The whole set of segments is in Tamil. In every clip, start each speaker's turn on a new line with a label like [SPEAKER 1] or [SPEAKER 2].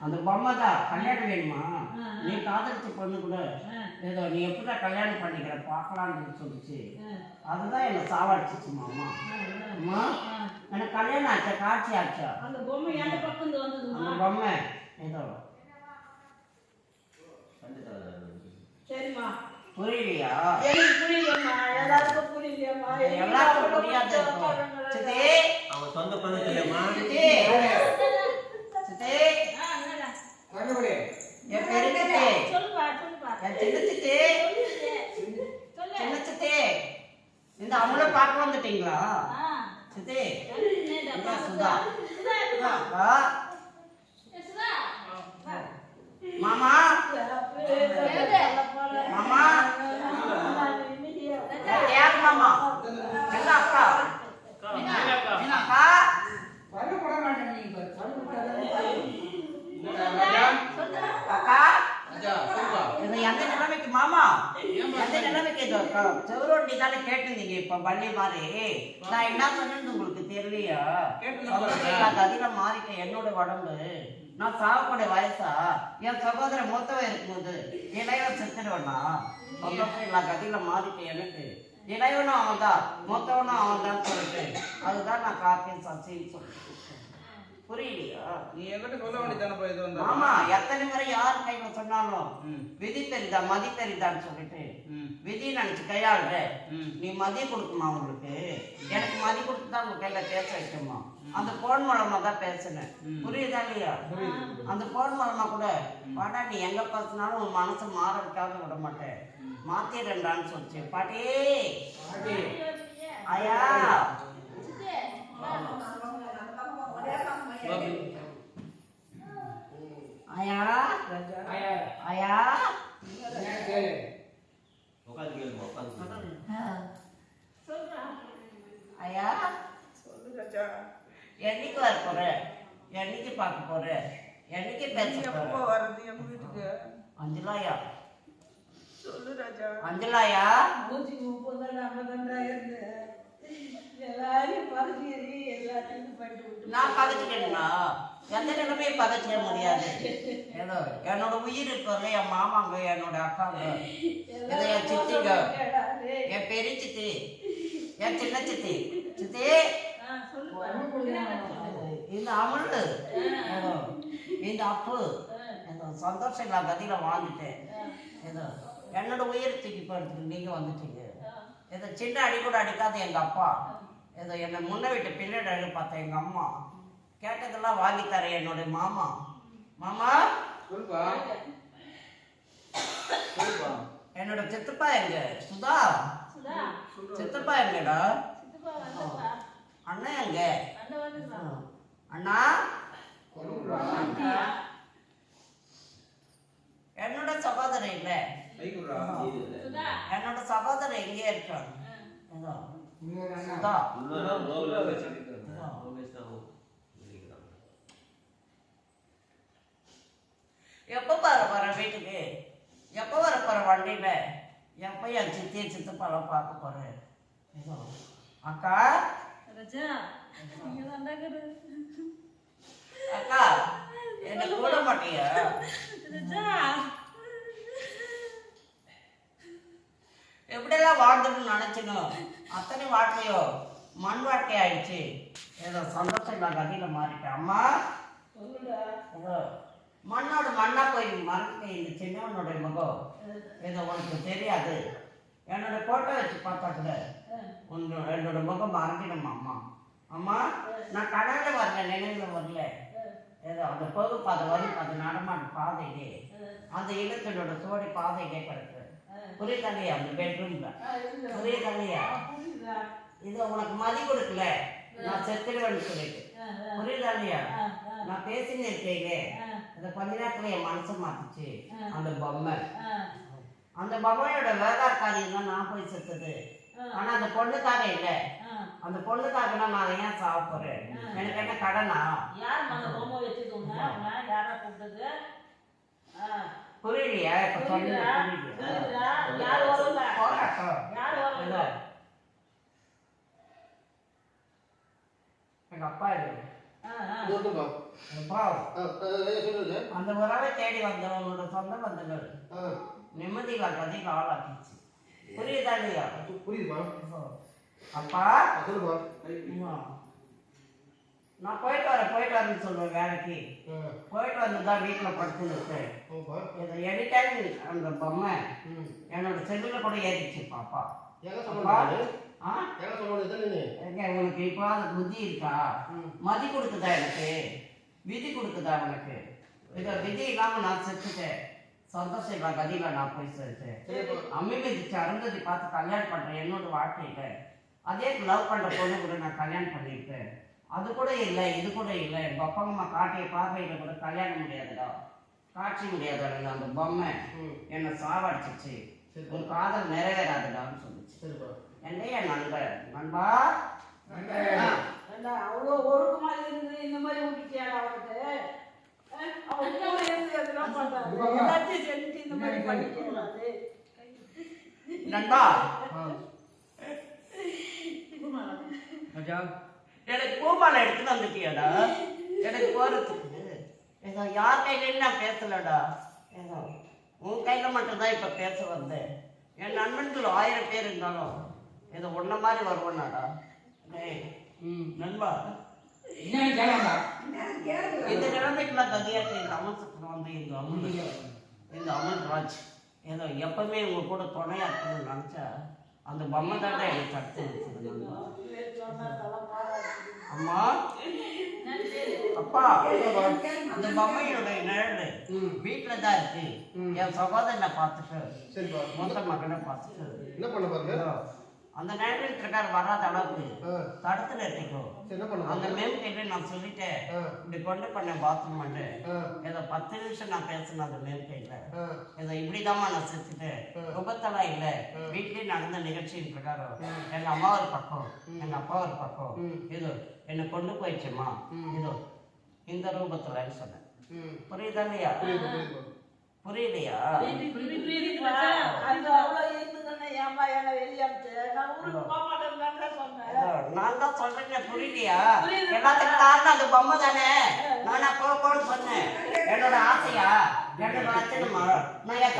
[SPEAKER 1] அந்த பொம்மை தான் கல்யாணம் வேணுமா. நீ காதலிச்ச பொண்ணு கூட. ஏதோ நீ எப்படிடா கல்யாணம் பண்ணிக்கிற பார்க்கலான்னு சொல்லிச்சு. அதுதான் என்னை
[SPEAKER 2] ஆ, ஆ.
[SPEAKER 1] அம்மா. எனக்கு கல்யாணம் ஆச்சா காட்சி ஆச்சா?
[SPEAKER 2] அந்த பொம்மை எந்த பக்கம் வந்ததுமா?
[SPEAKER 1] அந்த பொம்மை ஏதோ.
[SPEAKER 2] சரிம்மா.
[SPEAKER 1] புரியலையா?
[SPEAKER 2] எனக்கு புரியலம்மா. எல்லாருக்கும் புரியலையம்மா.
[SPEAKER 1] எல்லாருக்கும் புரியாது சித்தி.
[SPEAKER 3] அவன் சொந்த
[SPEAKER 1] சித்தி. சித்தி.
[SPEAKER 4] கண்ணுபடி
[SPEAKER 1] என் பெரிய சித்தி.
[SPEAKER 2] சொல்லுப்பா சொல்லுப்பா
[SPEAKER 1] என் சின்ன சித்தி.
[SPEAKER 2] சொல்லு
[SPEAKER 1] சின்ன சித்தி. இந்த அவங்கள பார்க்க வந்துட்டீங்களா? சித்தி? சுதா.
[SPEAKER 2] சுதா.
[SPEAKER 1] மாமா. மாமா. யார் மாமா? எங்க அக்கா எங்க அக்கா
[SPEAKER 4] பல்லு போட மாட்டேன் நீங்க பல்லு
[SPEAKER 1] அக்கா
[SPEAKER 4] அஜா சொல்லுப்பா
[SPEAKER 1] இது எந்த நிலைமைக்கு மாமா எந்த செவரோட்டி தானே கேட்டிருந்தீங்க இப்ப பள்ளி மாதிரி. நான் என்ன சொன்னேன்னு உங்களுக்கு தெரியலையா. சந்தோஷம் அதிக மாறிட்டேன் என்னோட உடம்பு. நான் சாகக்கூடிய வயசா. என் சகோதரன் மூத்தவன் இருக்கும்போது இளையவன் செத்துடுவேனா? இல்லாத கதியில மாறிட்டேன் எனக்கு. இளையவனும் அவன் தான் மூத்தவனும் அவன் தான் சொல்லிட்டு. அதுதான் நான் கார்த்திகை சசின்னு சொல்லிட்டு. புரியலையா?
[SPEAKER 4] நீ என்கிட்ட சொல்ல வேண்டியதானப்பா இது வந்தா?
[SPEAKER 1] ஆமா எத்தனை முறை யார் கையில சொன்னாலும் விதி தெரிதா மதி தெரிதான்னு சொல்லிட்டு விதி நினைச்சு கையாளுற. நீ மதி கொடுக்குமா உங்களுக்கு? எனக்கு மதி கொடுத்து தான் உங்க கையில பேச வைக்கணுமா? அந்த போன் மூலமா தான் பேசினேன். புரியுதா இல்லையா? அந்த போன் மூலமா கூட வாடா நீ எங்க பேசினாலும் உன் மனசு மாற வைக்காத விட மாட்டேன். மாத்திரண்டான்னு சொல்லிச்சு. பாட்டி.
[SPEAKER 4] பாட்டி.
[SPEAKER 1] ஐயா.
[SPEAKER 4] பாபி
[SPEAKER 1] ஐயா
[SPEAKER 4] ஆயா
[SPEAKER 1] ஐயா
[SPEAKER 4] கேளு
[SPEAKER 3] உட்காந்து கேளுங்க உட்காந்து
[SPEAKER 1] ஐயா என்னைக்கு வர போற என்னைக்கு பார்க்க போற என்னைக்கு பேச போற
[SPEAKER 5] வர்றது எங்க வீட்டுக்கு
[SPEAKER 1] அஞ்சலாயா
[SPEAKER 5] சொல்லு ராஜா
[SPEAKER 1] அஞ்சலாயா நான் பதச்சிட்டேன்னா எந்த நிலைமையும் பதச்சிக்க முடியாது. ஏதோ என்னோட உயிர் இருக்கவங்க என் மாமாங்க என்னோட அக்காங்க. இது என் சித்திங்க. என் பெரிய சித்தி. என் சின்ன சித்தி. சித்தி இந்த அமுல். இந்த அப்பு. சந்தோஷம் இல்லாத கதையில வாழ்ந்துட்டேன். ஏதோ என்னோட உயிர் தூக்கி போறதுக்கு நீங்க வந்துட்டீங்க. ஏதோ சின்ன அடி கூட அடிக்காது எங்க அப்பா. ஏதோ என்னை முன்ன விட்டு பின்னாடி அடி பார்த்த எங்க அம்மா. கேட்டதெல்லாம் வாங்கி தரேன் என்னோட மாமா? மாமா என்னோட சித்தப்பா எங்க? சுதா?
[SPEAKER 2] சுதா,
[SPEAKER 1] சித்தப்பா எங்கடா. அண்ணன் எங்க. அண்ணா என்னோட சகோதரன் இல்ல. என்னோட சகோதரன் எங்கே இருக்கான். ஏதோ. சுதா எப்போ வர போற வீட்டுக்கு எப்போ வர போற வண்டியில எப்போ என் சித்தி சித்தப்பாலாம் பார்க்க போறேன் ஏதோ அக்கா
[SPEAKER 2] ராஜா.
[SPEAKER 1] அக்கா என்ன கூட மாட்டியா
[SPEAKER 2] ராஜா,
[SPEAKER 1] எப்படியெல்லாம் வாழ்ந்துன்னு நினைச்சனும் அத்தனை வாழ்க்கையோ மண் வாழ்க்கை ஆயிடுச்சு ஏதோ சந்தோஷம் நான் கதியில மாறிட்டேன். அம்மா மண்ணோட மண்ணா போய் மறக்க இந்த சின்னவனோட முகம். ஏதோ உனக்கு தெரியாது. என்னோட போட்டோ வச்சு பார்த்தா கூட உன்னோட என்னோட முகம் மறந்துடும் அம்மா? அம்மா நான் கடல்ல வரல நினைவுல வரல. ஏதோ அந்த போகு பாதை வரும் அந்த நடமாட்ட பாதையிலே. அந்த இடத்தினோட சோடி பாதையிலே கிடக்கு புரியுதாலையா? அந்த பெட்ரூம்ல. புரியுதாலையா?
[SPEAKER 2] புரியுதா?
[SPEAKER 1] இதை உனக்கு மதி கொடுக்கல. நான் செத்துடுவேன்னு சொல்லிட்டு. புரியுதாலையா? நான் பேசினே இருக்கீங்களே
[SPEAKER 2] ஆ,
[SPEAKER 1] அந்த கொஞ்ச நேரத்துல என் மனசை மாத்துச்சு. அந்த பொம்மை. அந்த பொம்மையோட வேதார் காரியம் தான் நான் போய் செத்தது. ஆனா அந்த பொண்ணுக்காக இல்ல. அந்த பொண்ணுக்காக நான் ஏன் சாவ போறேன் எனக்கு என்ன கடனா?
[SPEAKER 2] யார் அந்த பொம்மை வச்சுக்கோங்க அவங்க யாரா கூப்பிட்டது? ஆ,
[SPEAKER 1] புரியலையா? இப்ப
[SPEAKER 2] புரியுதா?
[SPEAKER 1] புரியலையா? போராட்டம். எங்க அப்பா
[SPEAKER 6] சொல்லுங்க.
[SPEAKER 1] அந்த உறவை தேடி வந்தவங்களோட சொந்த பந்தங்கள். நிம்மதியில கதைக்கு ஆளாக்கிச்சு. புரியுதா இல்லையா?
[SPEAKER 6] புரியுதுமா?
[SPEAKER 1] அப்பா.
[SPEAKER 6] சொல்லுமா?
[SPEAKER 1] நான் போயிட்டு வரேன் போயிட்டு வரேன்னு சொல்லுவேன் வேலைக்கு. போயிட்டு வந்து தான் வீட்டில் படுத்து இருக்கேன்
[SPEAKER 6] ஆமாப்பா
[SPEAKER 1] இதை எனி டைம் அந்த பொம்மை என்னோட செல்லுல கூட ஏறிச்சு பாப்பா. உனக்கு இப்போ அந்த புத்தி இருக்கா. மதி கொடுக்குதா எனக்கு? விதி கொடுக்குதா உனக்கு? இதை விதி இல்லாம நான் செத்துட்டேன். சந்தோஷம் இல்லை கதியில நான் போய் சேர்த்தேன்
[SPEAKER 6] சரிப்பா
[SPEAKER 1] அம்மி மிதிச்சு அருந்ததி பார்த்து கல்யாணம் பண்றேன் என்னோட வாழ்க்கையில அதே லவ் பண்ற பொண்ணு கூட நான் கல்யாணம் பண்ணியிருக்கேன் அது கூட இல்லை இது கூட இல்லை. எங்க அப்பா அம்மா காட்டிய பார்வையில கூட கல்யாணம் முடியாதுடா. காட்சி முடியாதுடா அந்த பொம்மை. என்னை சாவடிச்சிச்சு. ஒரு காதல் நிறைவேறாதுடான்னு சொல்லுச்சு.
[SPEAKER 6] சரிப்பா
[SPEAKER 1] என்ன என் நண்பன் நண்பா?
[SPEAKER 2] அவ்வளோ ஒழுக்கமா இருந்து இந்த மாதிரி விட்டுட்டியாடா அவனுக்கு.
[SPEAKER 1] நண்பா? எனக்கு பூமாலை எடுத்துட்டு வந்துட்டியாடா. எனக்கு போறதுக்கு. ஏதோ யார் கையிலையும் நான் பேசலடா. ஏதோ உன் கையில மட்டும்தான் இப்ப பேச வந்தேன். என் நண்பன்கள் ஆயிரம் பேர் இருந்தாலும் ஏதோ உன்ன மாதிரி வருவனாடா டேய்
[SPEAKER 6] ம்.
[SPEAKER 1] நண்பா.
[SPEAKER 4] என்ன கேளாமா
[SPEAKER 1] இந்த நிலைமைக்குலாம் கதியாட்டு இந்த அமல் சக்கரம் வந்து இந்த அமல் இந்த அமல் ராஜ். ஏதோ எப்பவுமே உங்க கூட துணையா இருக்கணும்னு நினைச்சா அந்த பொம்மை தாண்டா எனக்கு நிறுத்துது நண்பா.
[SPEAKER 2] சொன்னா தலை மாறாது.
[SPEAKER 1] அம்மா. அப்பா அந்த பொம்மையோட நிழல் வீட்டுல தான் இருக்கு. என் சகோதரனை பார்த்துட்டு மூத்த மகனை பார்த்துட்டு.
[SPEAKER 6] என்ன பண்ண பாருங்க?
[SPEAKER 1] அந்த நிழல் கிட்டார் வராத அளவுக்கு
[SPEAKER 6] ஆ
[SPEAKER 1] தடுத்து நிறுத்திக்கோ
[SPEAKER 6] சரி என்ன பண்ண
[SPEAKER 1] அந்த மேம் கிட்ட நான் சொல்லிட்டேன். இப்படி கொண்டு பண்ண பாத்ரூம் ஏதோ பத்து நிமிஷம் நான் பேசினேன் அந்த மேம் கையில
[SPEAKER 6] ஆ.
[SPEAKER 1] ஏதோ இப்படிதாம்மா நான் செத்துட்டேன். விபத்தெல்லாம் இல்லை. வீட்லயே நடந்த நிகழ்ச்சியின் பிரகாரம். எங்க அம்மா ஒரு பக்கம் எங்க அப்பா ஒரு பக்கம்.
[SPEAKER 6] ம்.
[SPEAKER 1] இது என்னை கொண்டு போயிடுச்சுமா.
[SPEAKER 6] ம்.
[SPEAKER 1] இதோ இந்த ரூபத்துலன்னு சொன்னேன்.
[SPEAKER 6] ம்.
[SPEAKER 1] புரியுதா இல்லையா? புரியலையா?
[SPEAKER 2] என்னை வெளியே அனுப்பிச்சு? நான் ஊருக்கு போக மாட்டேன்னு தானே சொன்னேன்.
[SPEAKER 1] இதோ, நான் தான் சொல்றேன் புரியலையா. எல்லாத்துக்கும் காரணம் அந்த பொம்மை தானே. நானா போ போன்னு சொன்னேன். என்னோட ஆசையா? என்னோட லட்சணமா நான் ஏன்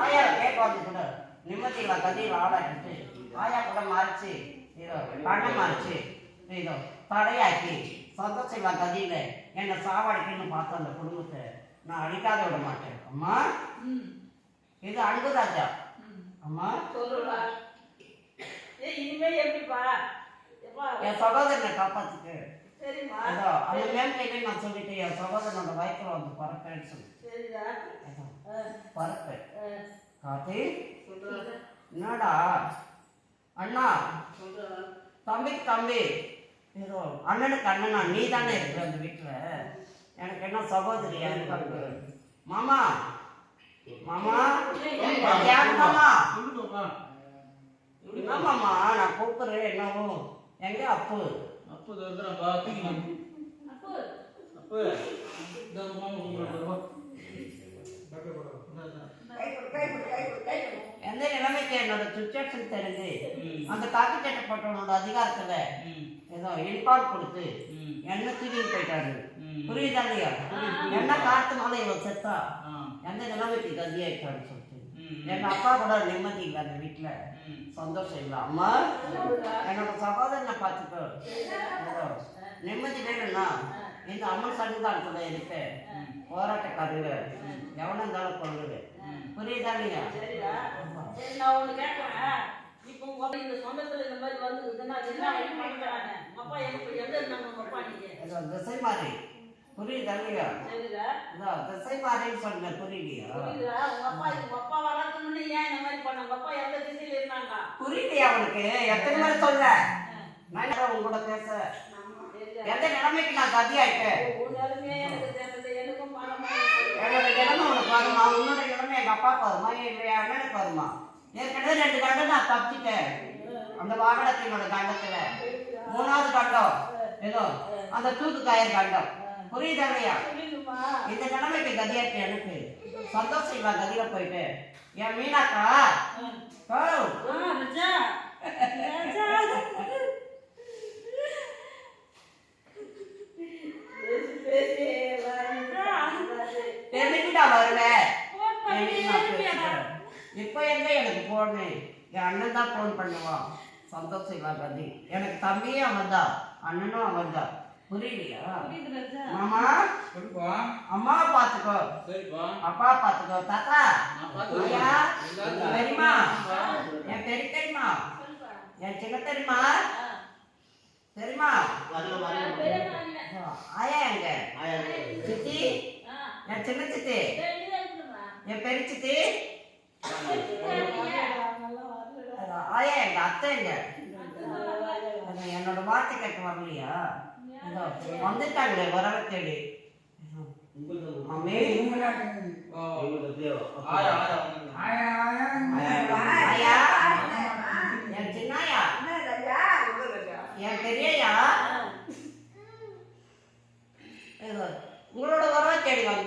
[SPEAKER 1] ஆயா கேட்க வந்து கூட. நிம்மதியில கதையில் ஆளாக்கிட்டு ஆயா கூட மாறிச்சு. இதோ பணம் மாறிச்சு. இதோ தடையாக்கி சந்தோஷம் கதையில. என்னை சாவடிக்கணும்னு பார்த்த அந்த குடும்பத்தை நான் அழிக்காத விட மாட்டேன். அம்மா இது அன்பு ராஜா அம்மா?
[SPEAKER 2] சொல்லுடா. ஏய், இனிமே எப்படிப்பா? எப்பா,
[SPEAKER 1] என் சகோதரனை காப்பாத்துக்கு.
[SPEAKER 2] சரிம்மா.
[SPEAKER 1] அந்த மேம்கையில நான் சொல்லிட்டேன் என் சகோதரனோட வயிற்றுல வந்து பறப்பேன்னு சொல்லி
[SPEAKER 2] சரிடா.
[SPEAKER 1] பறப்பேன். காத்தி. என்னடா? அண்ணா. தம்பிக்கு தம்பி ஏதோ அண்ணனுக்கு அண்ணனா நீ தானே இருக்கிற அந்த வீட்டுல? எனக்கு என்ன சகோதரி எனக்கு மாமா? மாமா? யாரு மாமா? என்ன மாமா? நான் கூப்பிடுறேன் என்னவோ எங்க அப்பு?
[SPEAKER 4] அப்போ இந்த மாமா
[SPEAKER 1] எந்த நிலைமைக்கு என்னோட சுச்சுவேஷன் தெரிஞ்சு. அந்த காக்கி சட்டை போட்டவனோட அதிகாரத்துல ஏதோ இன்பால் கொடுத்து என்ன தூக்கிட்டு போயிட்டாரு. புரியுதா இல்லையா? என்ன காரணத்தினால இவன் செத்தா? எந்த நிலைமைக்கு கதியாயிட்டான்னு சொல்லிட்டு.
[SPEAKER 4] ம்
[SPEAKER 1] எங்க அப்பா கூட நிம்மதி இல்லை அந்த வீட்டுல
[SPEAKER 4] ம்.
[SPEAKER 1] சந்தோஷம் இல்லை. அம்மா என்னோட சகோதரனை பார்த்துக்கோ. நிம்மதி வேணும்னா இந்த அம்மன் சன்னிதானத்துல இருக்க. போராட்டக்காரங்க எவனா இருந்தாலும் கொள்ளுது. புரியுதா இல்லையா.
[SPEAKER 2] சரி, நான் ஒண்ணு கேட்கறேன். இப்போ உங்க இந்த சொந்தத்துல இந்த மாதிரி வந்ததுன்னா என்ன? உங்க அப்பா எனக்கு எங்க இருந்தாங்க அப்பா நீங்க?
[SPEAKER 1] திசை மாறி. புரியுதா இல்லையா?
[SPEAKER 2] சரிடா.
[SPEAKER 1] திசை மாறின்னு சொன்ன புரியலையா
[SPEAKER 2] புரியுதா? உங்க அப்பா உங்க அப்பா வளர்க்கணும்னு ஏன் இந்த மாதிரி? உங்க அப்பா எந்த திசையில இருந்தாங்க?
[SPEAKER 1] புரியலையா உனக்கு எத்தனை முறை சொல்ற? நான் உங்க கூட பேச. எந்த நிலைமைக்கு நான் கதியாயிட்டேன். என்னோட நிலைமை உனக்கு வருமா? உன்னோட நிலைமை எங்க அப்பாவுக்கு வருமா? என் அண்ணனுக்கு வருமா? ஏற்கனவே ரெண்டு கண்டம் நான் தப்பிச்சிட்டேன். அந்த வாகனத்தினோட கண்டத்துல மூணாவது கண்டம் ஏதோ அந்த தூக்கு கயிறு கண்டம் புரியுதா இல்லையா? இந்த நிலைமைக்கு கதியாச்சு எனக்கு சந்தோஷம் இல்ல கதியில போயிட்டு. என் மீனாக்கா? ஓ. தெரிஞ்சுக்கிட்டா வருவேன். இப்போ எங்க எனக்கு போனு என் அண்ணன் தான் ஃபோன் பண்ணுவான். சந்தோஷம் இல்லா கதி. எனக்கு தம்பியும் அவன் தான் அண்ணனும் அவன் தான் புரியலையா. மாமா
[SPEAKER 4] சொல்லுப்பா
[SPEAKER 1] அம்மா பாத்துக்கோ
[SPEAKER 4] சரிப்பா
[SPEAKER 1] அப்பா பாத்துக்கோ தாத்தா. ஐயா. என் பெரிய தெரியுமா. என் சின்ன தெரியுமா. தெரியுமா. ஆயா எங்க
[SPEAKER 6] ஆயா
[SPEAKER 1] சித்தி. என் சின்ன சித்தி. என் பெரிய சித்தி? ஆயா எங்க அத்தை எங்க என்னோட வார்த்தை கேட்க வரலையா வந்துட்டாங்களே வரவை தேடி. என் சின்னாயா. என் பெரியயா? இதோ உங்களோட வரவை தேடி வந்தேன்.